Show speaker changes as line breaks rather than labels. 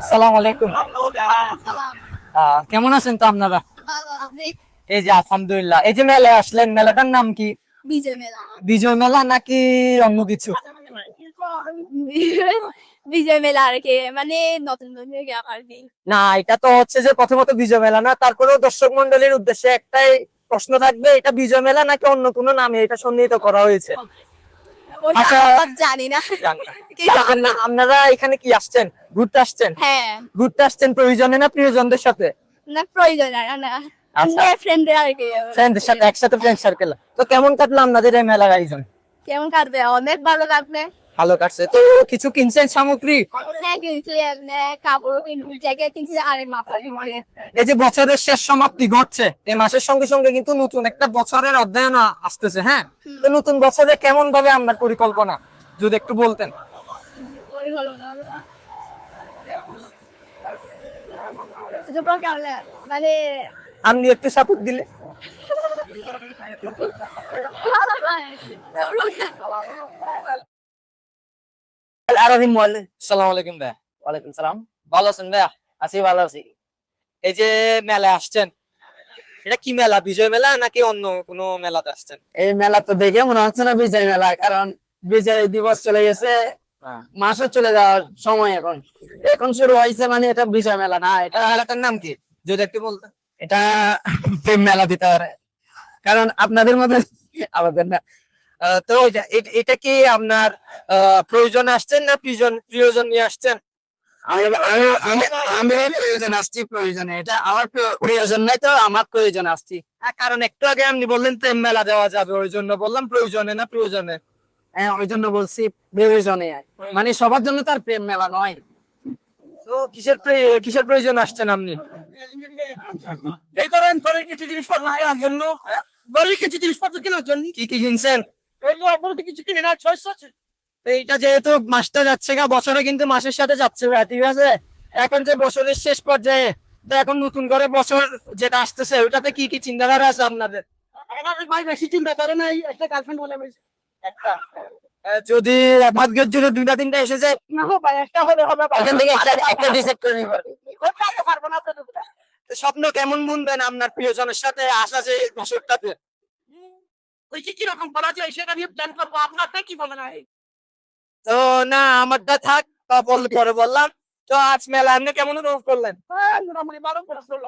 আসসালামু আলাইকুম। কেমন আছেন তো আপনারা? এই যে আলহামদুলিল্লাহ। এই যে মেলায় আসলেন মেলাটার নাম কি?
বিজয় মেলা।
নাকি অন্য কিছু?
বিজয় মেলা আর কি মানে নতুন
না এটা তো হচ্ছে যে প্রথমত বিজয় মেলা না তারপরেও দর্শক মন্ডলীর উদ্দেশ্যে একটাই প্রশ্ন থাকবে এটা বিজয় মেলা নাকি অন্য কোনো নামে? এটা সন্নিহিত করা হয়েছে। আচ্ছা।
জানি না।
না, আপনারা এখানে কি আসছেন? ঘুরতে আসছেন?
হ্যাঁ।
ঘুরতে আসছেন প্রয়োজনে না প্রিয়জনদের সাথে?
না প্রয়োজন না
আচ্ছা।
আর কি।
ফ্রেন্ডদের সাথে একসাথে ফ্রেন্ড সার্কেল তো কেমন কাটলো আপনাদের এই মেলার আয়োজন?
কেমন কাটবে? অনেক ভালো লাগবে
ভালো কাটছে। তো কিছু কিনছেন সামগ্রী?
হ্যাঁ ঘুরে
এই যে বছরের শেষ সমাপ্তি ঘটছে এই মাসের সঙ্গে সঙ্গে কিন্তু নতুন একটা বছরের অধ্যয়ন আসতেছে হ্যাঁ? তো নতুন বছরে কেমন ভাবে আপনার পরিকল্পনা যদি একটু বলতেন?
মানে
আপনি একটু সাপোর্ট দিলে। আরবিন সালাম আলাইকুম ভাই। ওয়ালাইকুম সালাম। ভালো আছেন ভাই? আছি ভালো আছি। এই যে মেলায় আসছেন এটা কি মেলা বিজয় মেলা নাকি অন্য কোনো মেলাতে আসছেন?
এই মেলা তো দেখে মনে হচ্ছে না বিজয় মেলা কারণ বিজয় দিবস চলে গেছে। মাসও চলে যাওয়ার সময় এখন। এখন শুরু হয়েছে মানে এটা বিজয় মেলা না এটা
মেলাটার নাম কি? যদি একটু বলতেন
এটা প্রেম মেলা দিতে পারে। কারণ আপনাদের মধ্যে আমাদের না
তো এটা কি আপনার আহ, প্রয়োজনে আসছেন না প্রিয়জন প্রিয়জন নিয়ে আসছেন?
আমি আমি- আমি আমি প্রয়োজন আসছি প্রয়োজনে। এটা আমার প্রয়োজন নাই তো আমার প্রয়োজন আসছি।
হ্যাঁ, কারণ একটু আগে আপনি বললেন প্রেম মেলা দেওয়া যাবে ওই জন্য বললাম প্রয়োজনে না প্রয়োজনে।
হ্যাঁ ওই জন্য বলছি প্রয়োজনে। মানে সবার জন্য তার প্রেম মেলা নয়।
তো কিসের কিসের প্রয়োজন আসছেন আপনি?
এই ধরেন কিছু জিনিসপত্র কেনার জন্য।
কি কি কিনছেন?
আপনার কিছু কিনে না চয়েস আছে
এইটা যেহেতু মাসটা যাচ্ছে গা বছরে কিন্তু মাসের সাথে যাচ্ছে ঠিক আছে? এখন যে বছরের শেষ পর্যায়ে তো এখন নতুন করে বছর যেটা আসতেছে ওটাতে কি কি চিন্তাধারা আছে আপনাদের?
ভাই বেশি চিন্তা করে নাই একটা গার্লফ্রেন্ড বলে একটা।
যদি ভাগ্যের জন্য দুইটা তিনটা এসে যায়
না হো ভাই একটা হলে হবে
এখান থেকে একটা একটা ডিসাইড করে নিতে পারবে
ওটা তো পারব না তো
স্বপ্ন কেমন বুনবেন আপনার প্রিয়জনের সাথে আসা যে বছরটাতে?
ওই কি কীরকম করা যায় সেটা নিয়ে প্ল্যান করব। আপনারটা কি বলে না
তো না আমারটা থাক বল পরে বললাম। তো আজ মেলা আপনি কেমন অনুভব করলেন?
হ্যাঁ, মোটামুটি ভালো করে চলল।